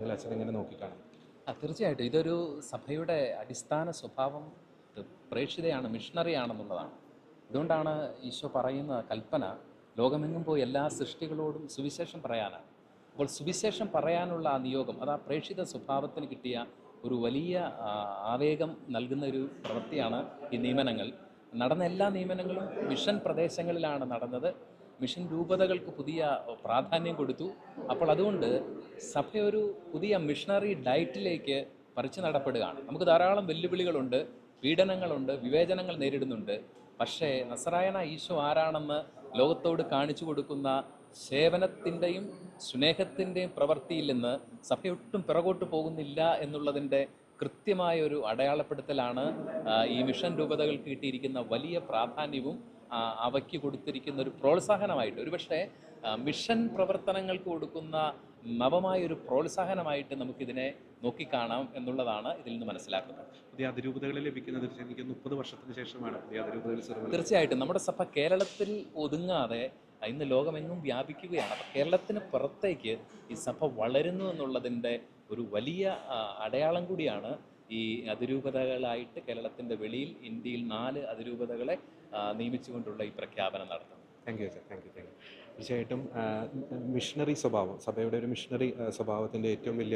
നിങ്ങൾ അച്ഛൻ എങ്ങനെ നോക്കിക്കാണും. തീർച്ചയായിട്ടും. ഇതൊരു സഭയുടെ അടിസ്ഥാന സ്വഭാവം പ്രേക്ഷിതയാണ് മിഷണറി ആണെന്നുള്ളതാണ് അതുകൊണ്ടാണ് ഈശോ പറയുന്ന കൽപ്പന ലോകമെങ്ങും പോയി എല്ലാ സൃഷ്ടികളോടും സുവിശേഷം പറയാനാണ്. അപ്പോൾ സുവിശേഷം പറയാനുള്ള ആ നിയോഗം അത് ആ പ്രേക്ഷിത സ്വഭാവത്തിന് കിട്ടിയ ഒരു വലിയ ആവേഗം നൽകുന്ന ഒരു പ്രവൃത്തിയാണ് ഈ നിയമനങ്ങൾ. നടന്ന എല്ലാ നിയമനങ്ങളും മിഷൻ പ്രദേശങ്ങളിലാണ് നടന്നത്. മിഷൻ രൂപതകൾക്ക് പുതിയ പ്രാധാന്യം കൊടുത്തു. അപ്പോൾ അതുകൊണ്ട് സഭ ഒരു പുതിയ മിഷണറി ഡയറ്റിലേക്ക് പറിച്ചു നടപ്പെടുകയാണ്. നമുക്ക് ധാരാളം വെല്ലുവിളികളുണ്ട് പീഡനങ്ങളുണ്ട് വിവേചനങ്ങൾ നേരിടുന്നുണ്ട്. പക്ഷേ നസറായന ഈശോ ആരാണെന്ന് ലോകത്തോട് കാണിച്ചു കൊടുക്കുന്ന സേവനത്തിന്റെയും സ്നേഹത്തിന്റെയും പ്രവൃത്തിയിൽ നിന്ന് ഒട്ടും പിറകോട്ട് പോകുന്നില്ല എന്നുള്ളതിന്റെ കൃത്യമായ ഒരു അടയാളപ്പെടുത്തലാണ് ഈ മിഷൻ രൂപതകൾക്ക് കിട്ടിയിരിക്കുന്ന വലിയ പ്രാധാന്യവും അവയ്ക്ക് കൊടുത്തിരിക്കുന്ന ഒരു പ്രോത്സാഹനമായിട്ട്. ഒരുപക്ഷെ മിഷൻ പ്രവർത്തനങ്ങൾക്ക് കൊടുക്കുന്ന നവമായ ഒരു പ്രോത്സാഹനമായിട്ട് നമുക്കിതിനെ നോക്കിക്കാണാം എന്നുള്ളതാണ് ഇതിൽ നിന്ന് മനസ്സിലാക്കുന്നത്. പുതിയ അതിരൂപതകൾ ലഭിക്കുന്നത് എനിക്ക് മുപ്പത് വർഷത്തിന് ശേഷമാണ് പുതിയ അതിരൂപതകൾ തീർച്ചയായിട്ടും. നമ്മുടെ സഭ കേരളത്തിൽ ഒതുങ്ങാതെ ഇന്ന് ലോകമെങ്ങും വ്യാപിക്കുകയാണ്. അപ്പോൾ കേരളത്തിന് പുറത്തേക്ക് ഈ സഭ വളരുന്നു എന്നുള്ളതിന്റെ ഒരു വലിയ അടയാളം കൂടിയാണ് ഈ അതിരൂപതകളായിട്ട് കേരളത്തിന്റെ വെളിയിൽ ഇന്ത്യയിൽ നാല് അതിരൂപതകളെ നിയമിച്ചുകൊണ്ടുള്ള ഈ പ്രഖ്യാപനം നടത്തുന്നത് thank you sir thank you thank you തീർച്ചയായിട്ടും മിഷണറി സ്വഭാവം സഭയുടെ ഒരു മിഷണറി സ്വഭാവത്തിന്റെ ഏറ്റവും വലിയ